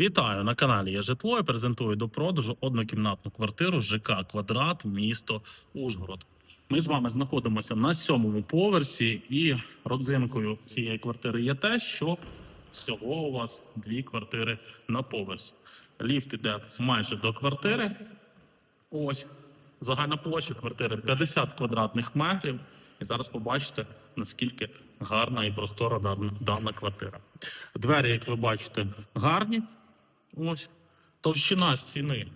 Вітаю на каналі Я житло і презентую до продажу однокімнатну квартиру ЖК Квадрат, місто Ужгород. Ми з вами знаходимося на сьомому поверсі, і родзинкою цієї квартири є те, що всього у вас дві квартири на поверсі. Ліфт іде майже до квартири. Ось загальна площа квартири 50 квадратних метрів. І зараз побачите, наскільки гарна і простора дана, квартира. Двері, як ви бачите, гарні. Ось. Товщина стіни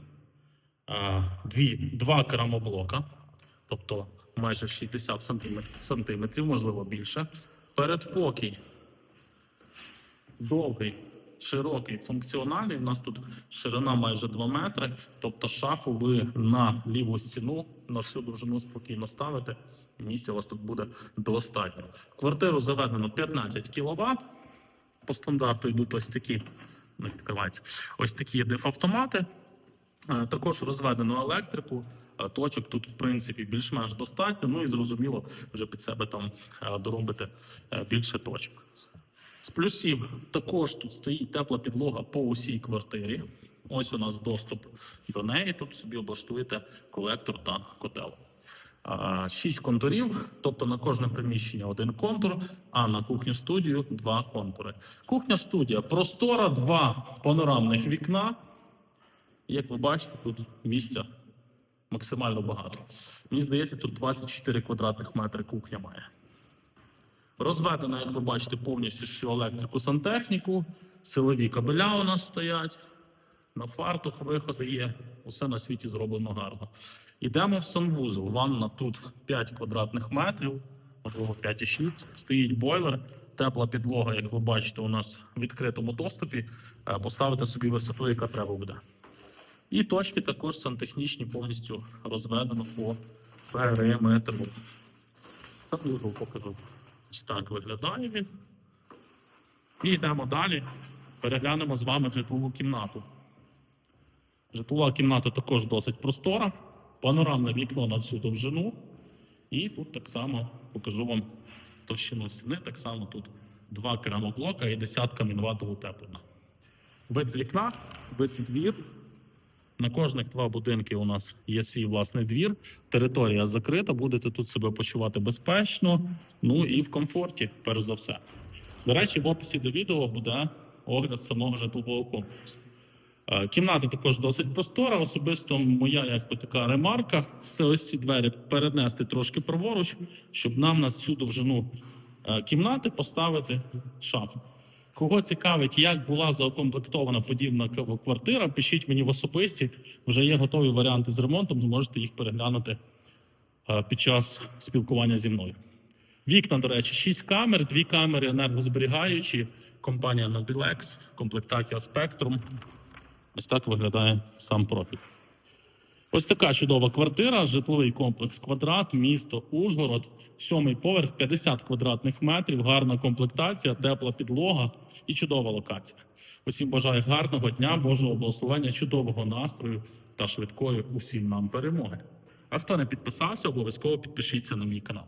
два керамоблока, тобто майже 60 сантиметрів, сантиметрів, можливо більше. Передпокій довгий, широкий, функціональний. У нас тут ширина майже 2 метри. Тобто шафу ви на ліву стіну на всю довжину спокійно ставите. Місця у вас тут буде достатньо. Квартиру заведено 15 кВт. По стандарту йдуть ось такі. Не відкривається. Ось такі дифавтомати. Е, Також розведено електрику. Е, Точок тут, в принципі, більш-менш достатньо. Ну і зрозуміло, вже під себе там е, доробити більше точок. З плюсів також тут стоїть тепла підлога по усій квартирі. Ось у нас доступ до неї. Тут собі облаштуєте колектор та котел. Шість контурів, тобто на кожне приміщення один контур, а на кухню студію два контури. Кухня студія простора, два панорамних вікна. Як ви бачите, тут місця максимально багато. Мені здається, тут 24 квадратних метри кухня має. Розведено, як ви бачите, повністю всю електрику сантехніку, силові кабеля у нас стоять, на фартух виходи є. Усе на світі зроблено гарно. Йдемо в санвузол. Ванна тут 5 квадратних метрів, можливо 5,6. Стоїть бойлер, тепла підлога, як ви бачите, у нас в відкритому доступі. Е, Поставити собі висоту, яка треба буде. І точки також сантехнічні повністю розведено по периметру. Санвузол покажу. Ось так виглядає він. І йдемо далі. Переглянемо з вами житлову кімнату. Житлова кімната також досить простора, панорамне вікно на всю довжину. І тут так само покажу вам товщину стіни. Так само тут два керамоблока і десятка мінвату утеплення. Вид з вікна, вид в двір. На кожних два будинки у нас є свій власний двір. Територія закрита, будете тут себе почувати безпечно, ну і в комфорті, перш за все. До речі, в описі до відео буде огляд самого житлового комплексу. Е, Кімната також досить простора. Особисто моя як би така ремарка. Це ось ці двері перенести трошки праворуч, щоб нам на цю довжину е, кімнати поставити шафу. Кого цікавить, як була заукомплектована подібна квартира, пишіть мені в особисті. Вже є готові варіанти з ремонтом, зможете їх переглянути е, під час спілкування зі мною. Вікна, до речі, 6 камер, дві камери енергозберігаючі, компанія Nobilex, комплектація Spectrum. Ось так виглядає сам профіль. Ось така чудова квартира, житловий комплекс квадрат, місто Ужгород, сьомий поверх, 50 квадратних метрів, гарна комплектація, тепла підлога і чудова локація. Усім бажаю гарного дня, Божого благословення, чудового настрою та швидкої усім нам перемоги. А хто не підписався, обов'язково підпишіться на мій канал.